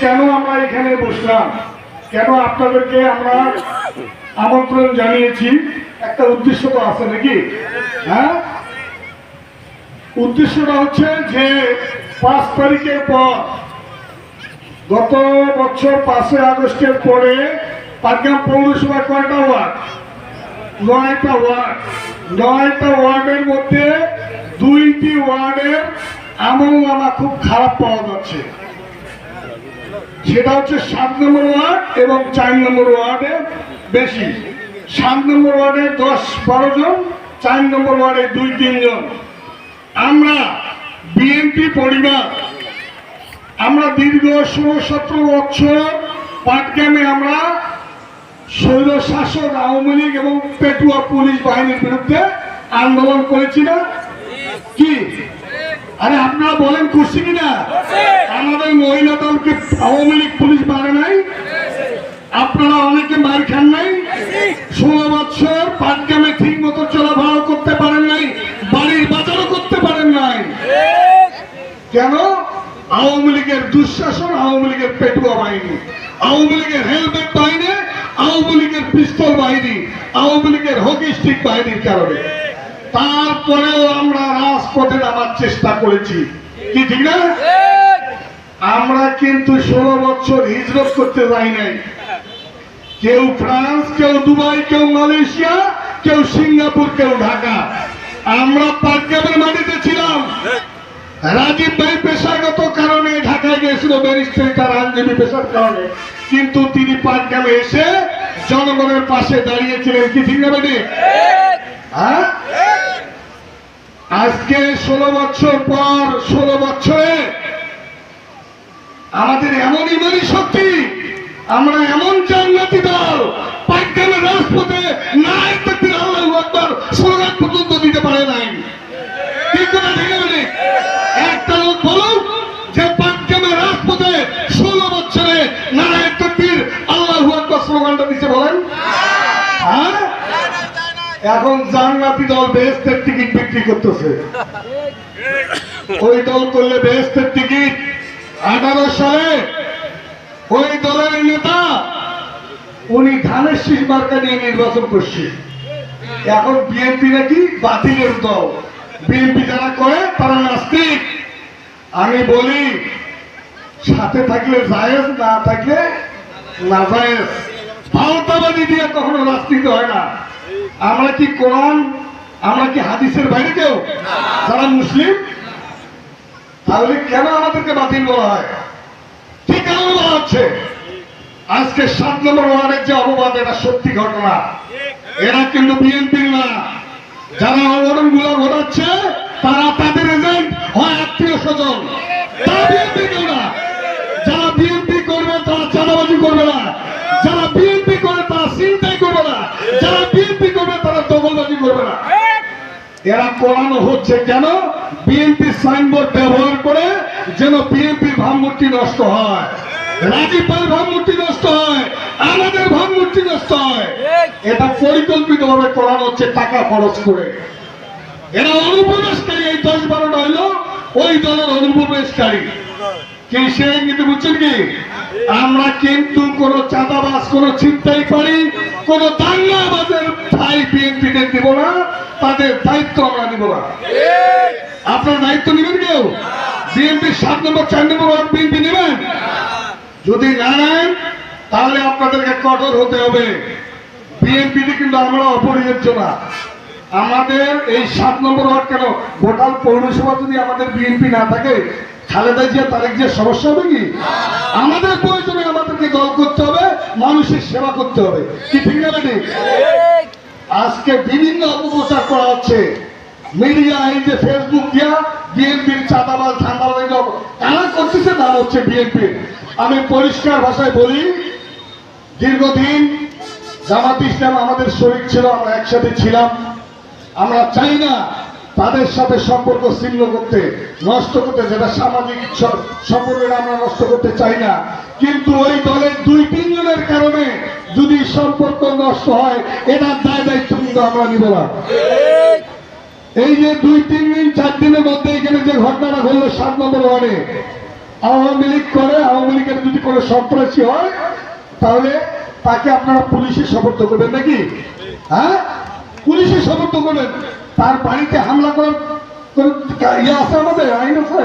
কেন আমরা এখানে বসলাম? কেন আপনাদেরকে আমরা আমন্ত্রণ জানিয়েছি? একটা উদ্দেশ্য তো আছে নাকি? হ্যাঁ? উদ্দেশ্যটা হচ্ছে যে পাঁচ তারিখের পর, গত বছর পাঁচই আগস্টের পরে পাটগ্রাম পৌরসভা কয়টা ওয়ার্ড? নয়টা ওয়ার্ড। নয়টা ওয়ার্ডের মধ্যে দুইটি ওয়ার্ডের আমল নামা খুব খারাপ পাওয়া যাচ্ছে। সেটা হচ্ছে সাত নম্বর ওয়ার্ড এবং চার নম্বর ওয়ার্ডে বেশি। সাত নম্বর ওয়ার্ডে দশ, বারো জন, চার নম্বর ওয়ার্ডে দুই তিনজন আমরা বিএনপি পরিবার, আমরা দীর্ঘ ষোলো, সতেরো বছর পাটগ্রামে আমরা শৈল শাসক, আওয়ামী লীগ এবং পেটুয়া পুলিশ বাহিনীর বিরুদ্ধে আন্দোলন করেছিলাম কি? আরে আপনারা বলেন খুশি কিনা? আওয়ামী লীগ পুলিশ মারে নাই। আপনারা অনেকে মার খান নাই। ষোলো বছর পাটগ্রামে ঠিক মতো চলাফেরা করতে পারেন নাই, বাড়ির বাজারও করতে পারেন নাই। কেন? আওয়ামী লীগের দুঃশাসন, আওয়ামী লীগের পেটুয়া বাহিনী। আওয়ামী লীগের হেলমেট বাহিনী, আওয়ামী লীগের পিস্তল বাহিনী, আওয়ামী লীগের হকি স্টিক বাহিনীর কারণে। তারপরেও আমরা রাজপথে নামার চেষ্টা করেছি। কি, ঠিক না? আমরা কিন্তু ষোলো বছর হিজরত করতে যাই নাই। কেউ ফ্রান্স, কেউ দুবাই, কেউ মালয়েশিয়া, কেউ সিঙ্গাপুর, কেউ ঢাকা। আমরা পাটগ্রামের মাটিতে ছিলাম। রাজীব ভাই পেশাগত কারণে ঢাকায় গিয়েছিল, ব্যারিস্টারি তার আইনজীবী পেশার কারণে। কিন্তু তিনি পাটগ্রামে এসে জনগণের পাশে দাঁড়িয়েছিলেন কি, ঠিক হ্যাঁ? আজকে ষোলো বছর পর, ষোলো বছরে আমাদের এমন ইমানি শক্তি, আমরা এমন জান্নাতি দল পাটগ্রামের রাজপথে না একদিন আল্লাহ আকবর পর্যন্ত দিতে পারে নাই। একটা বছরে তকবীর আল্লাহ বলেন। হ্যাঁ? এখন দল টিকিট বিক্রি করতেছে। ওই দল করলে বেহেস্তের টিকিট আঠারো সালে ওই দলের নেতা, উনি ধানের শীষ মার্কা নিয়ে নির্বাচন করছে। এখন বিএনপি নাকি বাতিলের দল। বিএনপি যারা করে, তারা নাস্তিক। আমি বলি, সাথে থাকলে জায়েজ, না থাকলে না জায়েজ। ভাওতাবাদী দিয়ে কখনো রাজনীতি হয় না। আমরা কি কোরআন, আমরা কি হাদিসের বাইরে কেউ? যারা মুসলিম তাহলে কেন আমাদেরকে বাতিল বলা হয়? ঠিক কেন বলা হচ্ছে? আজকে সাত নম্বর ওয়ার্ডের যে অপবাদ, এটা সত্যি ঘটনা। এরা কিন্তু বিএনপির না। যারা অবরণগুলো ঘটাচ্ছে, তারা তাদের এজেন্ট হয় আত্মীয় স্বজন। বিএনপি যারা বিএনপি করবে, তারা চাঁদাবাজি করবে না। যারা বিএনপি করে, তারা চিন্তাই করবে না। যারা বিএনপি করবে, তারা দখলবাজি করবে না। এরা করানো হচ্ছে কেন? বিএনপি সাইনবোর্ড ব্যবহার করে যেন বিএনপির ভাবমূর্তি নষ্ট হয়। রাজীব ভাই ভাবমূর্তি নষ্ট হয়, আমাদের ভাবমূর্তি নষ্ট হয়। এটা পরিকল্পিত ভাবে করানো হচ্ছে টাকা খরচ করে। এরা অনুপ্রবেশকারী, এই দশ বারোটা হইল ওই দলের অনুপ্রবেশকারী। কি সে কিন্তু বুঝছেন কি? আমরা কিন্তু কোন চাঁদাবাজ, কোন ছিনতাই করি, কোন দাঙ্গাবাজের ঠাই বিএনপি কে দিব না, তাদের দায়িত্ব আমরা নিব না। আপনার দায়িত্ব নেবেন কেউ? বিএনপি সাত নম্বর চার নম্বর ওয়ার্ড বিএনপি নেবেন? যদি না নেন তাহলে আপনাদেরকে কঠোর হতে হবে। বিএনপিতে কিন্তু আমরা অপরিহার্য না। আমাদের এই সাত নম্বর ওয়ার্ড কেন? গোটাল পৌরসভা যদি আমাদের বিএনপি না থাকে খালেদা জিয়া তারেক জিয়া সমস্যা হবে কি? আমাদের প্রয়োজনে আমাদেরকে দল করতে হবে মানুষের সেবা করতে হবে। কি ঠিক না আজকে বিভিন্ন অপপ্রচার করা হচ্ছে। মিডিয়া এই যে ফেসবুক দিয়া বিএনপির চাঁদাবাজ, ধান্দাবাজ কারা করতেছে, নাম হচ্ছে বিএনপি। আমি পরিষ্কার ভাষায় বলি, দীর্ঘদিন জামাত ইসলাম আমাদের শরীর ছিল, আমরা একসাথে ছিলাম। আমরা চাই না তাদের সাথে সম্পর্ক ছিন্ন করতে, নষ্ট করতে, যেটা সামাজিক স- সম্পর্কটা আমরা নষ্ট করতে চাই না। কিন্তু ওই দলের দুই তিনজনের কারণে যদি সম্পর্ক নষ্ট হয়, এটার দায় দায়িত্ব কিন্তু আমরা নিব না। এই যে দুই, তিন দিন, চার দিনের মধ্যে এখানে যে ঘটনাটা ঘটলো সাত নম্বর ওয়ার্ডে, আওয়ামী লীগ করে, আওয়ামী লীগের যদি কোনো সন্ত্রাসী হয়, তাহলে তাকে আপনারা পুলিশে সমর্থ করবেন নাকি? হ্যাঁ? পুলিশে সমর্থ করবেন। তার বাড়িতে হামলা করার ইয়ে আছে আমাদের, আইন আছে?